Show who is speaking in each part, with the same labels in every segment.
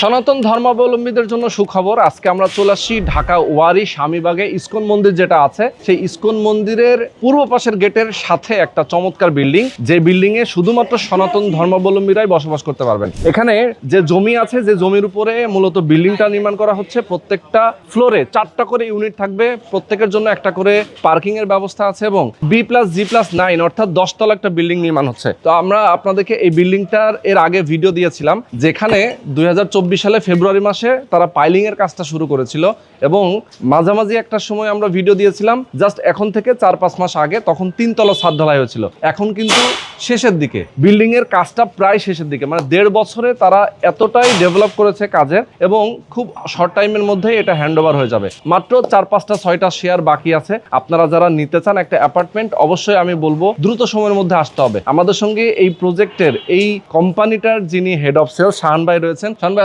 Speaker 1: সনাতন ধর্মাবলম্বীদের জন্য সুখবর। আজকে আমরা চলে আসছি ঢাকা ওয়ারি স্বামীবাগে ইস্কন মন্দির যেটা আছে। সেই ইস্কন মন্দিরের পূর্ব পাশের গেটের সাথে একটা চমৎকার বিল্ডিং। যে বিল্ডিং এ শুধুমাত্র সনাতন ধর্মাবলম্বীরাই বসবাস করতে পারবেন। এখানে যে জমি আছে, যে জমির উপরে মূলত বিল্ডিংটা নির্মাণ করা হচ্ছে, প্রত্যেকটা ফ্লোরে চারটা করে ইউনিট থাকবে। প্রত্যেকের জন্য একটা করে পার্কিং এর ব্যবস্থা আছে এবং B plus G plus nine অর্থাৎ দশতলা একটা বিল্ডিং নির্মাণ হচ্ছে। তো আমরা আপনাদেরকে এই বিল্ডিংটার এর আগে ভিডিও দিয়েছিলাম, যেখানে দুই হাজার চব্বিশ সালে ফেব্রুয়ারি মাসে তারা পাইলিং এর কাজটা শুরু করেছিল এবং মাঝামাঝি একটা সময় আমরা ভিডিও দিয়েছিলাম জাস্ট এখন থেকে চার পাঁচ মাস আগে তখন তিনতলা ছাদ ঢালাই হয়েছিল। এখন কিন্তু শেষের দিকে। বিল্ডিং এর কাজটা প্রায় শেষের দিকে। মানে দেড় বছরে তারা এতটাই ডেভেলপ করেছে কাজের এবং খুব শর্ট টাইমের মধ্যেই এটা হ্যান্ডওভার হয়ে যাবে। মাত্র চার পাঁচটা, ছয়টা শেয়ার বাকি আছে। আপনারা যারা নিতে চান একটা অ্যাপার্টমেন্ট অবশ্যই আমি বলব দ্রুত সময়ের মধ্যে আসতে হবে। আমাদের সঙ্গে এই প্রজেক্টের এই কোম্পানিটার যিনি হেড অফ সেল শাহান ভাই রয়েছেন। শাহান ভাই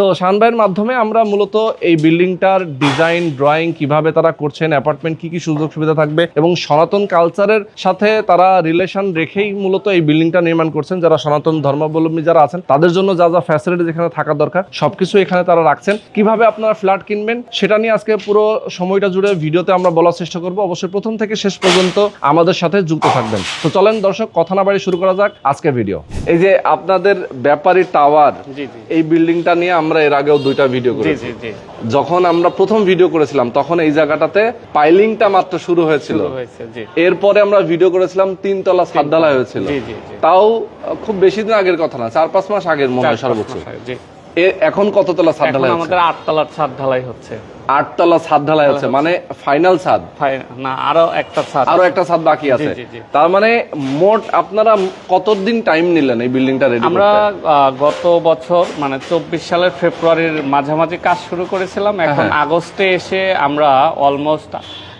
Speaker 1: তো শাহান ভাইয়ের মাধ্যমে আমরা মূলত এই বিল্ডিংটার ডিজাইন ড্রয়িং কীভাবে তারা করছেন অ্যাপার্টমেন্ট কি কি সুযোগ সুবিধা থাকবে এবং সনাতন কালচারের সাথে তারা রিলেশন রেখেই মূলত এই বিল্ডিংটা নির্মাণ করছেন। যারা সনাতন ধর্মাবলম্বী যারা আছেন তাদের জন্য যা যা ফ্যাসিলিটি যেখানে থাকা দরকার সবকিছু এখানে তারা রাখছেন। কীভাবে আপনারা ফ্ল্যাট কিনবেন সেটা নিয়ে আজকে পুরো সময়টা জুড়ে ভিডিওতে আমরা বলার চেষ্টা করব। অবশ্যই প্রথম থেকে শেষ পর্যন্ত আমাদের সাথে যুক্ত থাকবেন। তো চলেন দর্শক কথা না বাড়ি শুরু করা যাক আজকে ভিডিও। এই যে আপনাদের ব্যাপারী টাওয়ার এই বিল্ডিংটা নিয়ে আমরা এর আগেও দুইটা ভিডিও করেছি। যখন আমরা প্রথম ভিডিও করেছিলাম তখন এই জায়গাটাতে পাইলিংটা মাত্র শুরু হয়েছিল। এরপরে আমরা ভিডিও করেছিলাম তিনতলা ঢালাই হয়েছিল। তাও খুব বেশি দিন আগের কথা না চার পাঁচ মাস আগের মনে হয় সর্বোচ্চ। এখন কততলা ছাদ ঢালাই আমাদের
Speaker 2: আমাদের আটতলার ছাদ ঢালাই হচ্ছে।
Speaker 1: আটতলা ছাদ ঢালাই হচ্ছে মানে ফাইনাল ছাদ।
Speaker 2: না আরও একটা ছাদ।
Speaker 1: আরও একটা ছাদ বাকি আছে। তার মানে মোট আপনারা কতদিন টাইম নিলেন এই বিল্ডিংটা রেডি
Speaker 2: আমরা গত বছর মানে চব্বিশ সালের ফেব্রুয়ারির মাঝামাঝি কাজ শুরু করেছিলাম। এখন
Speaker 1: হ্যাঁ।
Speaker 2: আগস্টে এসে আমরা অলমোস্ট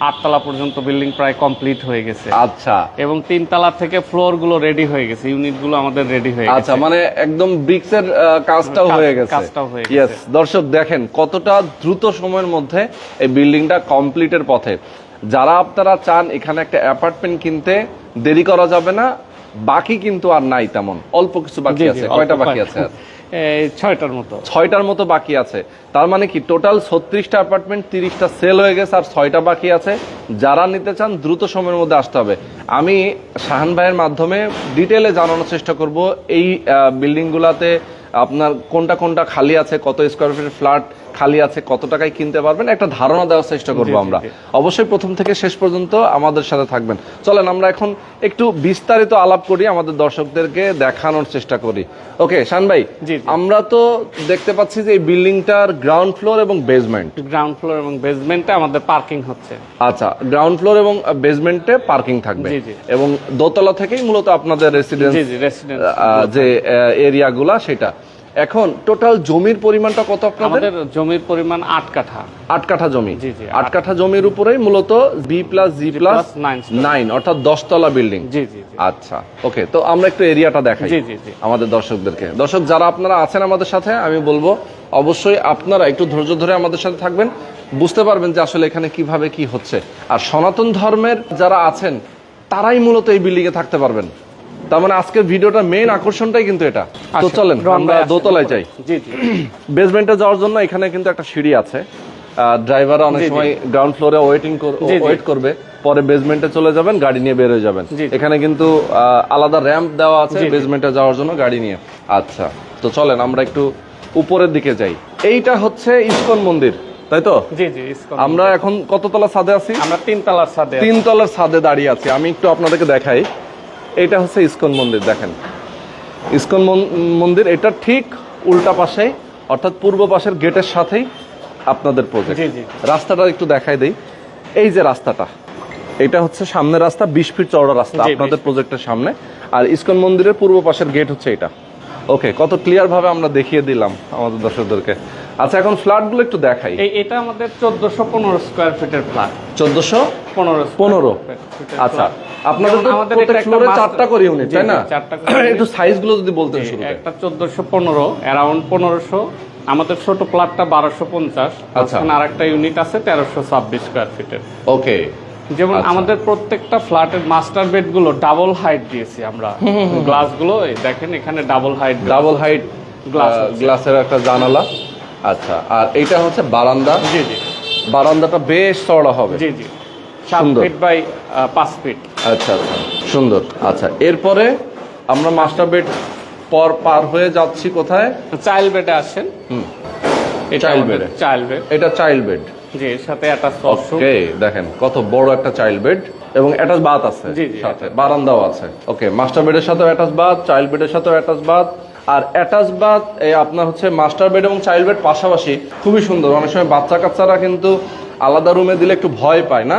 Speaker 2: আটতলা পর্যন্ত বিল্ডিং প্রায় কমপ্লিট হয়ে গেছে।
Speaker 1: আচ্ছা।
Speaker 2: এবং তিনতলা থেকে ফ্লোরগুলো রেডি হয়ে গেছে ইউনিটগুলো আমাদের রেডি হয়ে
Speaker 1: আচ্ছা
Speaker 2: গেছে।
Speaker 1: মানে একদম ব্রিক্স এর কাজটাও হয়ে গেছে।
Speaker 2: কাজটাও হয়ে গেছে।
Speaker 1: দর্শক দেখেন কতটা দ্রুত সময়ের মধ্যে এই বিল্ডিংটা কমপ্লিটের পথে। যারা আপনারা চান এখানে একটা অ্যাপার্টমেন্ট কিনতে দেরি করা যাবে না বাকি কিন্তু আর নাই তেমন। অল্প কিছু বাকি আছে কয়টা বাকি। আছে?
Speaker 2: ছয়টার মতো।
Speaker 1: ছয়টার মতো বাকি আছে। তার মানে কি, টোটাল ছত্রিশটা অ্যাপার্টমেন্ট তিরিশটা সেল হয়ে গেছে আর ছয়টা বাকি আছে। যারা নিতে চান, দ্রুত সময়ের মধ্যে আসতে হবে। আমি শাহান ভাইয়ের মাধ্যমে ডিটেলে জানানোর চেষ্টা করব। এই বিল্ডিংগুলোতে আপনার কোনটা কোনটা খালি আছে, কত স্কোয়ার ফিট ফ্ল্যাট খালি আছে কত টাকায় কিনতে পারবেন একটা ধারণা দেওয়ার চেষ্টা করব আমরা। অবশ্যই প্রথম থেকে শেষ পর্যন্ত আমাদের সাথে থাকবেন। চলেন আমরা এখন একটু বিস্তারিত আলাপ করি আমাদের দর্শকদেরকে দেখানোর চেষ্টা করি। ওকে শান ভাই। আমরা তো দেখতে পাচ্ছি যে এই বিল্ডিংটার গ্রাউন্ড ফ্লোর এবং বেসমেন্ট
Speaker 2: গ্রাউন্ড ফ্লোর এবং বেসমেন্টে আমাদের পার্কিং হচ্ছে।
Speaker 1: আচ্ছা গ্রাউন্ড ফ্লোর এবং বেসমেন্টে পার্কিং থাকবে। এবং দোতলা থেকেই মূলত আপনাদের রেসিডেন্স যে এরিয়াগুলা সেটা। এখন টোটাল জমির পরিমাণটা কত আপনাদের?
Speaker 2: আমাদের জমির পরিমাণ আট কাঠা।
Speaker 1: আট কাঠা জমি। আট কাঠা জমির উপরেই মূলত B plus G plus nine অর্থাৎ দশতলা বিল্ডিং
Speaker 2: জি জি
Speaker 1: আচ্ছা ওকে তো আমরা একটু এরিয়াটা দেখাই
Speaker 2: জি, জি, জি।
Speaker 1: আমাদের দর্শকদেরকে। দর্শক যারা আপনারা আছেন আমাদের সাথে আমি বলব অবশ্যই আপনারা একটু ধৈর্য ধরে আমাদের সাথে থাকবেন। বুঝতে পারবেন যে আসলে এখানে কীভাবে কি হচ্ছে। আর সনাতন ধর্মের যারা আছেন তারাই মূলত এই বিল্ডিং এ থাকতে পারবেন। তার মানে আজকের ভিডিওটার মেইন আকর্ষণটাই কিন্তু এটা তো চলেন আমরা দোতলায়। যাই
Speaker 2: জি জি
Speaker 1: বেসমেন্টে যাওয়ার জন্য এখানে কিন্তু একটা সিঁড়ি আছে ড্রাইভার অনেক। সময় গ্রাউন্ড ফ্লোরে ওয়েটিং। ওয়েট করবে পরে বেসমেন্টে চলে যাবেন গাড়ি নিয়ে বের হয়ে যাবেন। এখানে কিন্তু আলাদা র্যাম্প দেওয়া আছে। বেসমেন্টে যাওয়ার জন্য গাড়ি নিয়ে আচ্ছা তো চলেন আমরা একটু উপরের দিকে যাই এইটা হচ্ছে ইসকন মন্দির তাই তো
Speaker 2: জি জি
Speaker 1: আমরা এখন কততলা ছাদে আছি
Speaker 2: আমরা তিন তলার ছাদে আছি।
Speaker 1: তিন তলার ছাদে দাঁড়িয়ে আছি আমি একটু আপনাদেরকে দেখাই এটা হচ্ছে ইস্কন মন্দির দেখেন। ইস্কন মন- মন্দির এটা ঠিক উল্টা পাশে অর্থাৎ পূর্ব পাশের গেটের সাথেই আপনাদের প্রজেক্ট। রাস্তাটা একটু দেখাই দেই। এই যে রাস্তাটা এটা হচ্ছে সামনের রাস্তা বিশ ফিট চওড়া রাস্তা আপনাদের প্রজেক্টের সামনে। আর ইস্কন মন্দিরের পূর্ব পাশের গেট হচ্ছে এটা। ওকে কত ক্লিয়ারভাবে আমরা দেখিয়ে দিলাম আমাদের দর্শকদেরকে। আচ্ছা এখন ফ্ল্যাটগুলো একটু দেখাই।
Speaker 2: এই এটা আমাদের চোদ্দশো পনেরো স্কোয়ার ফিটের ফ্ল্যাট
Speaker 1: চোদ্দশো
Speaker 2: পনেরো
Speaker 1: পনেরো। আচ্ছা আপনাদের
Speaker 2: আমাদের
Speaker 1: প্রত্যেক
Speaker 2: এটা একটা
Speaker 1: ফ্লোরে চারটা করে ইউনিট তাই না?
Speaker 2: চারটা
Speaker 1: একটু সাইজগুলো যদি বলতেন শুরুতে।
Speaker 2: একটা চোদ্দশো পনেরো অ্যারাউন্ড পনেরোশো। আমাদের ছোট প্লাটটা বারোশো পঞ্চাশ
Speaker 1: আচ্ছা।
Speaker 2: আর একটা ইউনিট আছে তেরোশো ছাব্বিশ স্কোয়ার ফিটের
Speaker 1: ওকে
Speaker 2: যেমন
Speaker 1: আচ্ছা।
Speaker 2: আমাদের প্রত্যেকটা ফ্ল্যাটের মাস্টার বেডগুলো ডাবল হাইট দিয়েছি আমরা। গ্লাসগুলো দেখেন এখানে ডাবল হাইট
Speaker 1: ডাবল হাইট
Speaker 2: আছে।
Speaker 1: গ্লাসের একটা জানালা। আচ্ছা আর এইটা হচ্ছে বারান্দা?
Speaker 2: জি জি।
Speaker 1: বারান্দাটা বেশ চড়া হবে।
Speaker 2: জি জি। সাত
Speaker 1: সুন্দর।
Speaker 2: ফিট বাই পাঁচ ফিট
Speaker 1: আচ্ছা আচ্ছা। সুন্দর। আচ্ছা এরপরে আমরা মাস্টার বেড পর পার হয়ে যাচ্ছি কোথায়?
Speaker 2: চাইল্ড বেডে আসেন।
Speaker 1: হুম।
Speaker 2: এটা
Speaker 1: Child
Speaker 2: আমাদের চাইল্ড বেড।
Speaker 1: এটা চাইল্ড বেড।
Speaker 2: জি এর সাথে ওয়াশরুম
Speaker 1: ওকে দেখেন কত বড় একটা চাইল্ড বেড এবং অ্যাটাচ বাথ আছে
Speaker 2: জি, জি,
Speaker 1: সাথে। বারান্দাও আছে। ওকে মাস্টার বেডের সাথেও অ্যাটাচ বাথ চাইল্ড বেডের সাথেও অ্যাটাচ বাথ। আর অ্যাটাচ বাথ এই আপনার হচ্ছে মাস্টার বেড এবং চাইল্ড বেড পাশাপাশি খুবই সুন্দর। অনেক সময় বাচ্চা কাচ্চারা কিন্তু আলাদা রুমে দিলে একটু ভয় পায় না।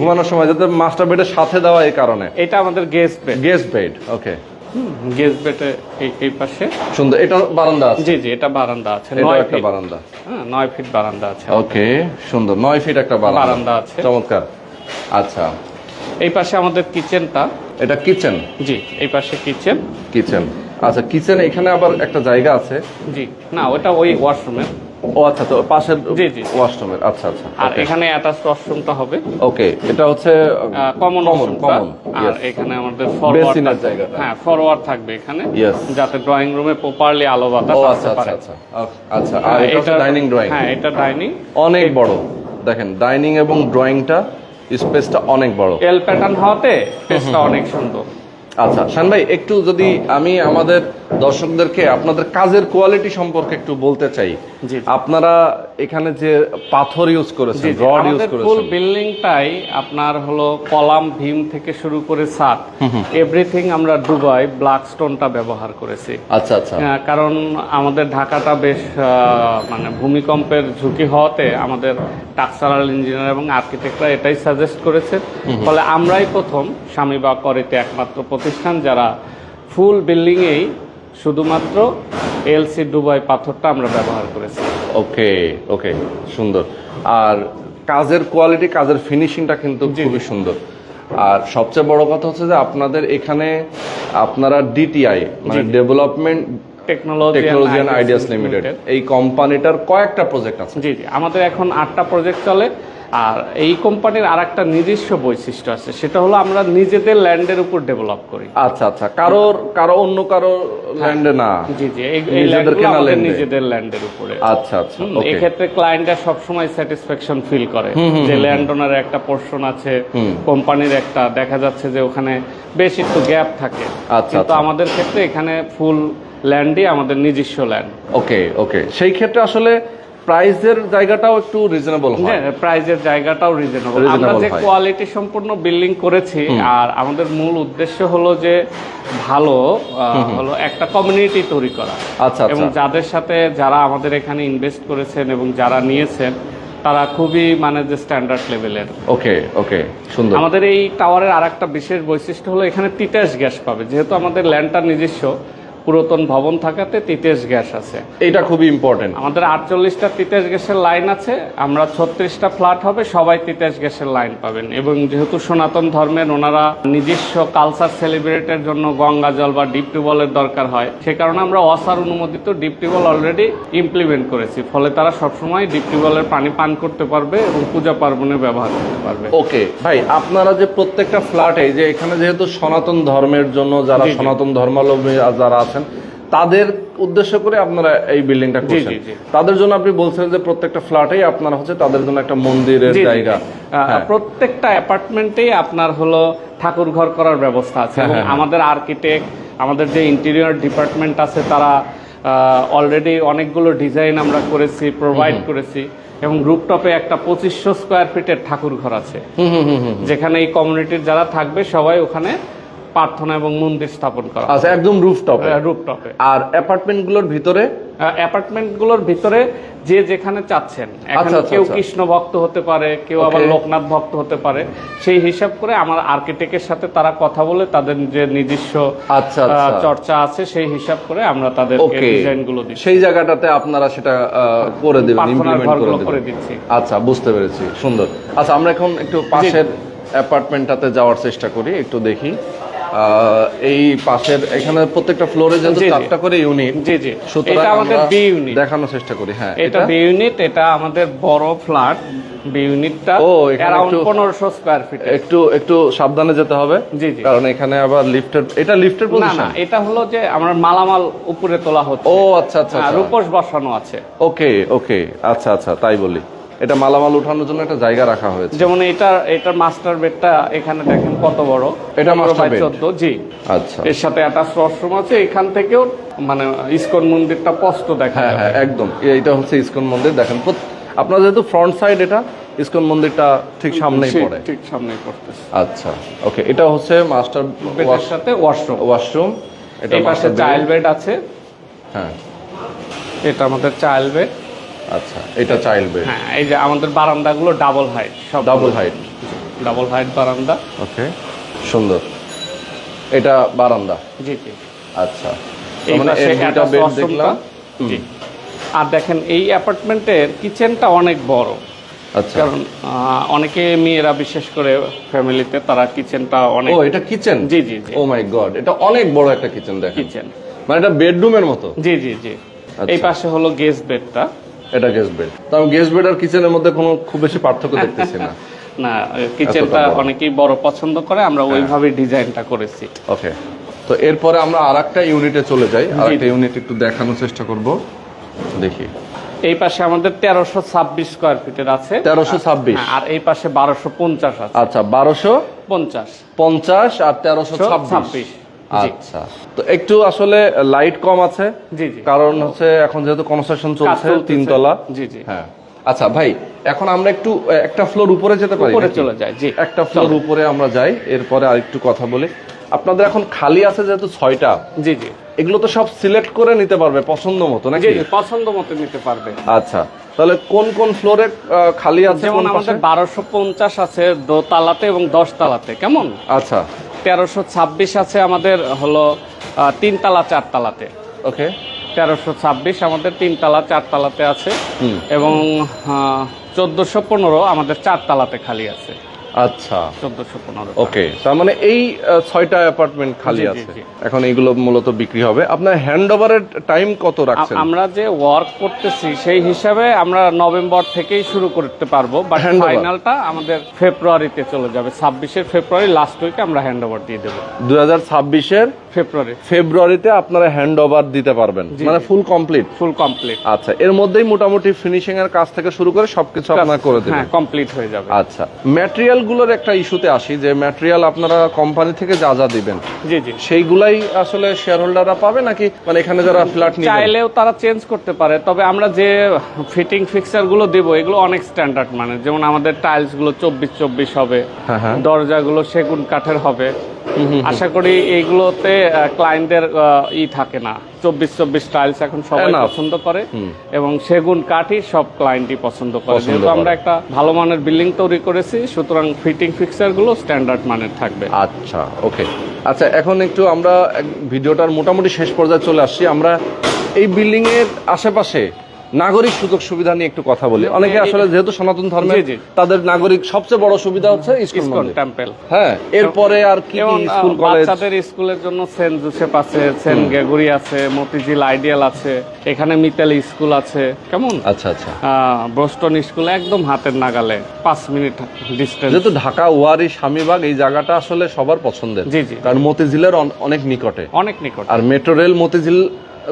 Speaker 1: ঘুমানোর সময় যাতে মাস্টার বেডের সাথে দেওয়া এই কারণে।
Speaker 2: এটা আমাদের guest bed
Speaker 1: guest bed okay
Speaker 2: guest বেডে এই পাশে।
Speaker 1: সুন্দর এটা বারান্দা আছে?
Speaker 2: জি জি এটা বারান্দা আছে। নয়
Speaker 1: একটা বারান্দা।
Speaker 2: হ্যাঁ নয় ফিট বারান্দা আছে
Speaker 1: ওকে সুন্দর নয় ফিট একটা বারান্দা।
Speaker 2: আছে।
Speaker 1: চমৎকার। আচ্ছা।
Speaker 2: এই পাশে আমাদের কিচেনটা
Speaker 1: এটা কিচেন
Speaker 2: জি এই পাশে কিচেন
Speaker 1: কিচেন আচ্ছা কিচেন এখানে আবার একটা জায়গা আছে।
Speaker 2: জি না ওটা ওই ওয়াশরুমের
Speaker 1: ও আচ্ছা তো পাশের
Speaker 2: জি, জি।
Speaker 1: ওয়াশরুমের আচ্ছা আচ্ছা
Speaker 2: আর এখানে অ্যাটাচ ওয়াশরুমটা হবে।
Speaker 1: ওকে এটা হচ্ছে
Speaker 2: কমন
Speaker 1: Common, common,
Speaker 2: আর এখানে আমাদের ফরওয়ার্ড
Speaker 1: জায়গাটা।
Speaker 2: হ্যাঁ ফরওয়ার্ড থাকবে এখানে।
Speaker 1: Yes.
Speaker 2: যাতে ড্রয়িং রুমে প্রপারলি আলো বাতাস আসতে
Speaker 1: আচ্ছা
Speaker 2: পারে।
Speaker 1: আচ্ছা আচ্ছা আচ্ছা, আচ্ছা আর এটা ডাইনিং ড্রয়িং
Speaker 2: হ্যাঁ এটা ডাইনিং
Speaker 1: অনেক বড়। দেখেন ডাইনিং এবং ড্রয়িংটা স্পেসটা অনেক বড়।
Speaker 2: এল প্যাটার্ন হওয়াতে স্পেসটা অনেক সুন্দর।
Speaker 1: আচ্ছা শান ভাই একটু যদি আমি আমাদের দর্শকদেরকে আপনাদের কাজের কোয়ালিটি সম্পর্কে একটু বলতে চাই। আপনারা এখানে যে পাথর ইউজ করেছেন রড ইউজ
Speaker 2: ফুল
Speaker 1: করেছেন।
Speaker 2: বিল্ডিংটাই আপনার হলো কলাম ভীম থেকে শুরু করে সাত। এভরিথিং আমরা ডুবাই ব্ল্যাক স্টোনটা ব্যবহার করেছি।
Speaker 1: আচ্ছা আচ্ছা।
Speaker 2: কারণ আমাদের ঢাকাটা বেশ মানে ভূমিকম্পের ঝুঁকি হওয়াতে আমাদের স্ট্রাকচারাল ইঞ্জিনিয়ার এবং আর্কিটেক্টরা এটাই সাজেস্ট করেছে। ফলে আমরাই প্রথম স্বামী বা করেতে একমাত্র প্রতিষ্ঠান যারা ফুল বিল্ডিংয়েই শুধুমাত্র এলসি ডুবাই পাথরটা আমরা ব্যবহার করেছি।
Speaker 1: ওকে ওকে সুন্দর। আর কাজের কোয়ালিটি কাজের ফিনিশিংটা কিন্তু খুবই সুন্দর। আর সবচেয়ে বড় কথা হচ্ছে যে আপনাদের এখানে আপনারা ডিটিআই মানে development
Speaker 2: technology
Speaker 1: and ideas limited এই কোম্পানিটার কয়েকটা প্রজেক্ট আছে।
Speaker 2: জি জি। আমাদের এখন আটটা প্রজেক্ট চলে। আর এই কোম্পানির আর একটা নিজস্ব বৈশিষ্ট্য আছে সেটা হলো আমরা নিজেদের ল্যান্ডের উপর ডেভেলপ করি।
Speaker 1: আচ্ছা আচ্ছা কারোর কারও অন্য কারও ল্যান্ডে না?
Speaker 2: জি জি এই- এই
Speaker 1: নিজেদের
Speaker 2: ল্যান্ডগুলো ল্যান্ডের উপরে।
Speaker 1: আচ্ছা আচ্ছা ওকে।
Speaker 2: এক্ষেত্রে ক্লায়েন্টরা সবসময় স্যাটিসফ্যাকশন ফিল করে। যে ল্যান্ড ওনার একটা পোর্শন আছে কোম্পানির একটা দেখা যাচ্ছে যে ওখানে বেশ একটু গ্যাপ থাকে।
Speaker 1: আচ্ছা,
Speaker 2: কিন্তু
Speaker 1: আচ্ছা।
Speaker 2: আমাদের ক্ষেত্রে এখানে ফুল ল্যান্ডই আমাদের নিজস্ব ল্যান্ড
Speaker 1: ওকে ওকে। সেই ক্ষেত্রে আসলে প্রাইসের জায়গাটাও একটু রিজনেবল হয়।
Speaker 2: হ্যাঁ প্রাইজের জায়গাটাও রিজনেবল আমরা যে কোয়ালিটি সম্পূর্ণ বিল্ডিং করেছি আর আমাদের মূল উদ্দেশ্য হলো যে ভালো হলো একটা কমিউনিটি তৈরি করা।
Speaker 1: আচ্ছা
Speaker 2: এবং
Speaker 1: আচ্ছা
Speaker 2: যাদের সাথে যারা আমাদের এখানে ইনভেস্ট করেছেন এবং যারা নিয়েছেন তারা খুবই মানে যে স্ট্যান্ডার্ড লেভেলের
Speaker 1: ওকে ওকে সুন্দর।
Speaker 2: আমাদের এই টাওয়ারের আর একটা বিশেষ বৈশিষ্ট্য হলো এখানে তিতাস গ্যাস পাবে। যেহেতু আমাদের ল্যান্ডটা নিজস্ব পুরাতন ভবন থাকাতে তিতেশ গ্যাস আছে।
Speaker 1: এটা খুবই ইম্পর্টেন্ট
Speaker 2: আমাদের আটচল্লিশটা তিতেশ গ্যাসের লাইন আছে আমরা ছত্রিশটা ফ্ল্যাট হবে সবাই তিতেশ গ্যাসের লাইন পাবেন। এবং যেহেতু সনাতন ধর্মের ওনারা নিজস্ব কালচার সেলিব্রেটের জন্য গঙ্গা জল বা ডিপ টিউবওয়েলের দরকার হয়। সে কারণে আমরা অসার অনুমোদিত ডিপ টিউবওয়েল অলরেডি ইমপ্লিমেন্ট করেছি। ফলে তারা সবসময় ডিপ টিউবওয়েলের পানি পান করতে পারবে এবং পূজা পার্বণে ব্যবহার করতে পারবে।
Speaker 1: ওকে ভাই আপনারা যে প্রত্যেকটা ফ্ল্যাটে যে এখানে যেহেতু সনাতন ধর্মের জন্য যারা। সনাতন ধর্মাবলম্বী যারা আছেন তাদের উদ্দেশ্য করে আপনারা এই বিল্ডিংটা করছেন। তাদের জন্য আপনি বলছেন যে প্রত্যেকটা ফ্ল্যাটেই আপনারা হচ্ছে তাদের জন্য একটা মন্দিরের জায়গা হ্যাঁ।
Speaker 2: প্রত্যেকটা অ্যাপার্টমেন্টেই আপনার হলো ঠাকুর ঘর করার ব্যবস্থা আছে
Speaker 1: হ্যাঁ, হ্যাঁ।
Speaker 2: আমাদের আর্কিটেক্ট আমাদের যে ইন্টেরিয়র ডিপার্টমেন্ট আছে তারা অলরেডি অনেকগুলো ডিজাইন আমরা করেছি প্রোভাইড করেছি এবং রুপটপে একটা পঁচিশশো স্কোয়ার ফিটের ঠাকুর ঘর আছে। যেখানে এই কমিউনিটির যারা থাকবে সবাই ওখানে প্রার্থনা এবং মন্দির স্থাপন করা
Speaker 1: আচ্ছা একদম রুফটপে?
Speaker 2: রুপটপে
Speaker 1: আর অ্যাপার্টমেন্টগুলোর ভিতরে
Speaker 2: অ্যাপার্টমেন্টগুলোর ভিতরে যে যেখানে চাচ্ছেন।
Speaker 1: আচ্ছা, আচ্ছা,
Speaker 2: কেউ
Speaker 1: আচ্ছা।
Speaker 2: কৃষ্ণ ভক্ত হতে পারে কেউ আবার লোকনাথ ভক্ত হতে পারে। সেই হিসাব করে আমার আর্কিটেক্টের সাথে তারা কথা বলে তাদের যে নিজস্ব চর্চা আছে সেই হিসাব করে আমরা
Speaker 1: তাদের
Speaker 2: ডিজাইনগুলো দিচ্ছি।
Speaker 1: সেই জায়গাটাতে আপনারা সেটা করে দেবেন
Speaker 2: প্রার্থনার
Speaker 1: ইমপ্লিমেন্ট করে
Speaker 2: করে দিচ্ছি।
Speaker 1: আচ্ছা বুঝতে পেরেছি সুন্দর। আচ্ছা আমরা এখন একটু পাশের অ্যাপার্টমেন্টটাতে যাওয়ার চেষ্টা করি একটু দেখি। এই পাশের এখানে প্রত্যেকটা ফ্লোরে যেহেতু। চারটা করে ইউনিট
Speaker 2: জি জি। এটা আমাদের বি ইউনিট
Speaker 1: দেখানোর চেষ্টা করি হ্যাঁ
Speaker 2: এটা বি ইউনিট এটা আমাদের বড় ফ্ল্যাট বি ইউনিটটা
Speaker 1: ও, এখানে
Speaker 2: অ্যারাউন্ড
Speaker 1: একটু-
Speaker 2: পনেরোশো স্কোয়ার ফিট
Speaker 1: একটু একটু সাবধানে যেতে হবে
Speaker 2: জি জি।
Speaker 1: কারণ এখানে আবার লিফটের এটা লিফটের পজিশন
Speaker 2: না এটা হলো যে আমরা মালামাল উপরে তোলা হচ্ছে।
Speaker 1: ও আচ্ছা আচ্ছা
Speaker 2: রূপস বসানো আছে।
Speaker 1: ওকে ওকে আচ্ছা আচ্ছা তাই বলি। এটা মালামাল উঠানোর জন্য একটা জায়গা রাখা হয়েছে।
Speaker 2: যেমন এটা এটার মাস্টার বেডটা এখানে দেখেন কত বড়।
Speaker 1: এটা master bed?
Speaker 2: চোদ্দ জি।
Speaker 1: আচ্ছা।
Speaker 2: এর সাথে অ্যাটাচ ওয়াশরুম আছে এখান থেকেও মানে ইসকন মন্দিরটা স্পষ্ট দেখা
Speaker 1: হ্যাঁ
Speaker 2: যাবে।
Speaker 1: হ্যাঁ একদম। এইটা হচ্ছে ইসকন মন্দির দেখেন আপনার যেহেতু ফ্রন্ট সাইড এটা ইসকন মন্দিরটা ঠিক সামনেই পড়ে।
Speaker 2: ঠিক সামনেই পড়তেছে।
Speaker 1: আচ্ছা ওকে এটা হচ্ছে মাস্টার
Speaker 2: বেডের সাথে ওয়াশরুম
Speaker 1: ওয়াশরুম এটা
Speaker 2: পাশে চাইল্ড বেড আছে।
Speaker 1: হ্যাঁ।
Speaker 2: এটা আমাদের চাইল্ড বেড
Speaker 1: আচ্ছা এটা চাইল্ড বেড
Speaker 2: হ্যাঁ এই যে আমাদের বারান্দাগুলো ডাবল হাইট সব
Speaker 1: ডাবল হাইট
Speaker 2: ডাবল হাইট বারান্দা।
Speaker 1: ওকে সুন্দর। এটা বারান্দা?
Speaker 2: জি জি।
Speaker 1: আচ্ছা। মানে বেড দেখলাম।
Speaker 2: জি। আর দেখেন এই অ্যাপার্টমেন্টের কিচেনটা অনেক বড়।
Speaker 1: আচ্ছা।
Speaker 2: কারণ অনেকে মেয়েরা বিশেষ করে ফ্যামিলিতে তারা কিচেনটা অনেক
Speaker 1: ও এটা কিচেন?
Speaker 2: জি জি জি।
Speaker 1: ও মাই গড এটা অনেক বড় একটা কিচেন দেখেন।
Speaker 2: কিচেন।
Speaker 1: মানে এটা বেডরুমের মতো?
Speaker 2: জি জি জি।
Speaker 1: আচ্ছা।
Speaker 2: এই পাশে হলো গেস্ট বেডটা
Speaker 1: এটা গেস্ট বেড তো আমি গেস্ট বেড আর কিচেনের মধ্যে কোনো খুব বেশি পার্থক্য দেখতেছি না।
Speaker 2: না কিচেনটা অনেকেই বড় পছন্দ করে আমরা
Speaker 1: হ্যাঁ।
Speaker 2: ওইভাবে ডিজাইনটা করেছি।
Speaker 1: ওকে তো এরপরে আমরা আর একটা ইউনিটে চলে যাই। আর একটা ইউনিট একটু দেখানোর চেষ্টা করব। দেখি।
Speaker 2: এই পাশে আমাদের তেরোশো ছাব্বিশ স্কোয়ার ফিটের আছে।
Speaker 1: তেরোশো ছাব্বিশ।
Speaker 2: হ্যাঁ, আর এই পাশে বারোশো পঞ্চাশ আছে।
Speaker 1: আচ্ছা বারোশো
Speaker 2: পঞ্চাশ।
Speaker 1: পঞ্চাশ আর তেরোশো ছাব্বিশ। আচ্ছা। তো একটু আসলে লাইট কম আছে
Speaker 2: জি জি।
Speaker 1: কারণ হচ্ছে এখন যেহেতু কনস্ট্রাকশন চলছে তিনতলা।
Speaker 2: জি জি।
Speaker 1: হ্যাঁ। আচ্ছা ভাই এখন আমরা একটু একটা ফ্লোর উপরে যেতে পারি
Speaker 2: উপরে চলে যায় জি।
Speaker 1: একটা ফ্লোর উপরে আমরা যাই এরপরে আরেকটু কথা বলি। আপনাদের এখন খালি আছে যেহেতু ছয়টা।
Speaker 2: জি জি।
Speaker 1: এগুলো তো সব সিলেক্ট করে নিতে পারবে পছন্দ মতো নাকি?
Speaker 2: জি পছন্দ মতো নিতে পারবে।
Speaker 1: আচ্ছা তাহলে কোন কোন ফ্লোরে খালি আছে
Speaker 2: যেমন আমাদের বারোশো পঞ্চাশ আছে দোতলাতে এবং দশ তালাতে কেমন?
Speaker 1: আচ্ছা।
Speaker 2: তেরোশো ছাব্বিশ আছে আমাদের হলো তিনতলা চারতলাতে।
Speaker 1: ওকে।
Speaker 2: তেরোশো ছাব্বিশ আমাদের তিনতলা চারতলাতে আছে। এবং চোদ্দোশো পনেরো আমাদের চারতলাতে খালি আছে।
Speaker 1: আচ্ছা।
Speaker 2: চোদ্দোশো পনেরো
Speaker 1: ওকে তার মানে এই ছয়টা অ্যাপার্টমেন্ট খালি আছে। এখন মূলত বিক্রি হবে। আপনার হ্যান্ড ওভারের টাইম কত রাখছেন?
Speaker 2: আমরা যে ওয়ার্ক করতেছি সেই হিসাবে আমরা নভেম্বর থেকেই শুরু করতে পারব বাট ফাইনালটা আমাদের ফেব্রুয়ারিতে চলে যাবে। ছাব্বিশের ফেব্রুয়ারি লাস্ট উইকে আমরা হ্যান্ড ওভার দিয়ে দেবো।
Speaker 1: দুই হাজার ছাব্বিশের
Speaker 2: ফেব্রুয়ারি
Speaker 1: ফেব্রুয়ারিতে আপনারা হ্যান্ড ওভার দিতে পারবেন। মানে ফুল কমপ্লিট
Speaker 2: ফুল কমপ্লিট
Speaker 1: আচ্ছা এর মধ্যেই মোটামুটি ফিনিশিং এর কাজ থেকে শুরু করে সবকিছু আপনারা করে দেবেন।
Speaker 2: হ্যাঁ কমপ্লিট হয়ে যাবে।
Speaker 1: আচ্ছা ম্যাটেরিয়াল গুলোর একটা ইস্যুতে আসি যে ম্যাটেরিয়াল আপনারা কোম্পানি থেকে যা যা দিবেন
Speaker 2: জি জি।
Speaker 1: সেইগুলাই আসলে শেয়ার হোল্ডাররা পাবে নাকি? মানে এখানে যারা ফ্ল্যাট নিবে
Speaker 2: চাইলেও তারা চেঞ্জ করতে পারে তবে আমরা যে ফিটিং ফিক্সারগুলো দেব এগুলো অনেক স্ট্যান্ডার্ড মানে যেমন আমাদের টাইলসগুলো চব্বিশ চব্বিশ হবে
Speaker 1: হ্যাঁ হ্যাঁ।
Speaker 2: দরজাগুলো সেগুন কাঠের হবে। আশা করি এইগুলোতে ক্লায়েন্টদের ই থাকে না। চব্বিশ চব্বিশ টাইলস এখন সবাই পছন্দ করে এবং সেগুন কাঠই সব ক্লায়েন্টই পছন্দ করে। যেহেতু আমরা একটা ভালো মানের বিল্ডিং তৈরি করেছি সুতরাং ফিটিং ফিক্সারগুলো স্ট্যান্ডার্ড মানের থাকবে।
Speaker 1: আচ্ছা ওকে আচ্ছা এখন একটু আমরা ভিডিওটার মোটামুটি শেষ পর্যায়ে চলে আসছি। আমরা এই বিল্ডিং এর আশেপাশে নাগরিক সুযোগ সুবিধা নিয়ে একটু কথা বলি। অনেকে আসলে যেহেতু সনাতন
Speaker 2: জি।
Speaker 1: তাদের নাগরিক সবচেয়ে বড় সুবিধা হচ্ছে
Speaker 2: ইসকন টেম্পল
Speaker 1: হ্যাঁ এরপরে আর কি স্কুল কলেজ?
Speaker 2: বাচ্চাদের স্কুলের জন্য সেন্ট জোসেফ আছে সেন্ট গ্রেগরি আছে মতিঝিল আইডিয়াল আছে এখানে মিতালি স্কুল আছে। কেমন?
Speaker 1: আচ্ছা আচ্ছা।
Speaker 2: বোস্টন স্কুল একদম হাতের নাগালে পাঁচ মিনিট ডিস্টেন্স।
Speaker 1: যেহেতু ঢাকা ওয়ারি স্বামীবাগ এই জায়গাটা আসলে সবার পছন্দের।
Speaker 2: জি, জি।
Speaker 1: কারণ মতিঝিলের অনেক নিকটে।
Speaker 2: অনেক নিকট।
Speaker 1: আর মেট্রো রেল মতিঝিল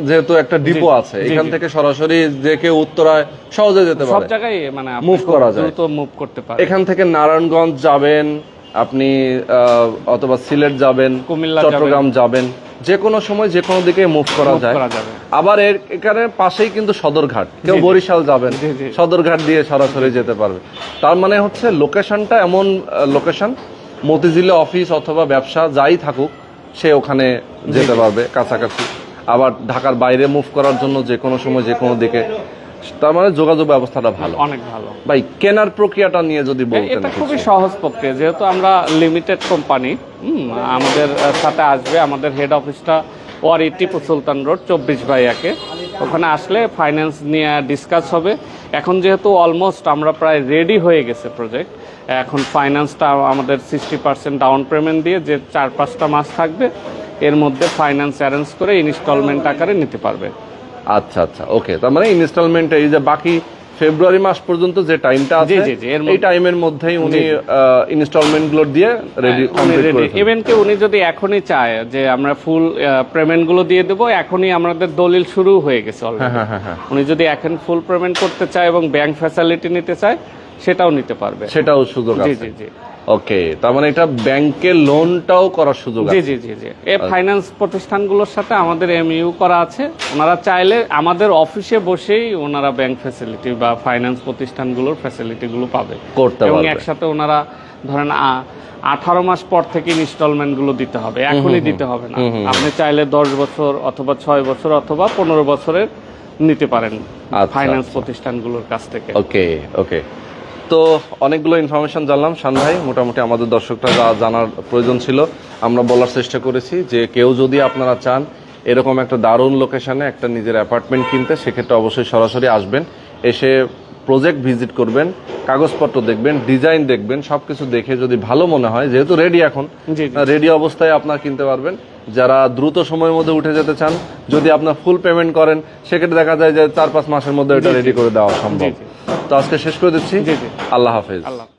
Speaker 1: যেহেতু একটা ডিপো আছে এখান থেকে সরাসরি যে কেউ উত্তরায় সহজে যেতে
Speaker 2: সব
Speaker 1: পারে।
Speaker 2: জায়গায় মানে খুব
Speaker 1: করা যায়।
Speaker 2: দ্রুত মুভ করতে পারে।
Speaker 1: এখান থেকে নারায়ণগঞ্জ যাবেন আপনি অথবা সিলেট যাবেন
Speaker 2: কুমিল্লা
Speaker 1: চট্টগ্রাম যাবেন। যে কোনো সময় যে কোনো দিকে মুভ করা যায়। আবার এর এখানে পাশেই কিন্তু সদরঘাট। কেউ। বরিশাল যাবেন। সদরঘাট দিয়ে সরাসরি যেতে পারবে। তার মানে হচ্ছে লোকেশনটা এমন লোকেশন মতিঝিলে অফিস অথবা ব্যবসা যাই থাকুক সে ওখানে যেতে পারবে কাছাকাছি। আবার ঢাকার বাইরে মুভ করার জন্য যে কোনো সময় যে কোনো দিকে তার মানে যোগাযোগ ব্যবস্থাটা ভালো।
Speaker 2: অনেক ভালো।
Speaker 1: ভাই কেনার প্রক্রিয়াটা নিয়ে যদি বলতেন
Speaker 2: এটা খুবই সহজ প্রক্রিয়া যেহেতু আমরা লিমিটেড কোম্পানি আমাদের সাথে আসবে আমাদের হেড অফিসটা ওয়ারি টিপু সুলতান রোড চব্বিশ বাই একে ওখানে আসলে ফাইন্যান্স নিয়ে ডিসকাস হবে। এখন যেহেতু অলমোস্ট আমরা প্রায় রেডি হয়ে গেছে প্রজেক্ট এখন ফাইন্যান্সটা আমাদের সিক্সটি পার্সেন্ট ডাউন পেমেন্ট দিয়ে যে চার পাঁচটা মাস থাকবে এর মধ্যে ফাইন্যান্স অ্যারেঞ্জ করে ইনস্টলমেন্ট আকারে নিতে পারবে।
Speaker 1: আচ্ছা আচ্ছা ওকে তার মানে ইনস্টলমেন্ট এই যে বাকি ফেব্রুয়ারি মাস পর্যন্ত যে টাইমটা আছে এই টাইমের মধ্যেই উনি ইনস্টলমেন্টগুলো দিয়ে রেডি করে ফেলবেন।
Speaker 2: ইভেন কি উনি যদি এখনই চায় যে আমরা ফুল পেমেন্টগুলো দিয়ে দেবো এখনই আমাদের দলিল শুরু হয়ে গেছে
Speaker 1: হ্যাঁ
Speaker 2: অলরেডি
Speaker 1: হ্যাঁ হ্যাঁ হ্যাঁ।
Speaker 2: উনি যদি এখন ফুল পেমেন্ট করতে চায় এবং ব্যাংক ফ্যাসিলিটি নিতে চায় সেটাও নিতে পারবে।
Speaker 1: সেটাও সুযোগ
Speaker 2: জি
Speaker 1: আছে।
Speaker 2: জি জি।
Speaker 1: ওকে তার মানে এটা ব্যাংকের লোনটাও করার সুযোগ
Speaker 2: জি
Speaker 1: আছে।
Speaker 2: জি জি জি। এই ফাইন্যান্স প্রতিষ্ঠানগুলোর সাথে আমাদের এমইউ করা আছে। ওনারা চাইলে আমাদের অফিসে বসেই ওনারা ব্যাংক ফ্যাসিলিটি বা ফাইন্যান্স প্রতিষ্ঠানগুলোর ফ্যাসিলিটিগুলো পাবে।
Speaker 1: করতে
Speaker 2: এবং একসাথে ওনারা ধরেন আঠারো মাস পর থেকে ইনস্টলমেন্টগুলো দিতে হবে। এখনই দিতে হবে না। আপনি চাইলে দশ বছর অথবা ছয় বছর অথবা পনেরো বছরের নিতে পারেন
Speaker 1: আচ্ছা,
Speaker 2: ফাইন্যান্স
Speaker 1: আচ্ছা।
Speaker 2: প্রতিষ্ঠানগুলোর কাছ থেকে।
Speaker 1: ওকে ওকে। তো অনেকগুলো ইনফরমেশান জানলাম। শান ভাই, মোটামুটি আমাদের দর্শকরা যা জানার প্রয়োজন ছিল, আমরা বলার চেষ্টা করেছি যে কেউ যদি আপনারা চান এরকম একটা দারুণ লোকেশানে একটা নিজের অ্যাপার্টমেন্ট কিনতে, সেক্ষেত্রে অবশ্যই সরাসরি আসবেন। এসে প্রজেক্ট ভিজিট করবেন কাগজপত্র দেখবেন ডিজাইন দেখবেন সবকিছু দেখে যদি ভালো মনে হয় যেহেতু রেডি এখন রেডি অবস্থায় আপনার কিনতে পারবেন। যারা দ্রুত সময়ের মধ্যে উঠে যেতে চান যদি আপনার ফুল পেমেন্ট করেন সেক্ষেত্রে দেখা যায় যে চার পাঁচ মাসের মধ্যে এটা রেডি করে দেওয়া সম্ভব। তো আজকে শেষ করে দিচ্ছি। আল্লাহ হাফেজ।
Speaker 2: আল্লাহ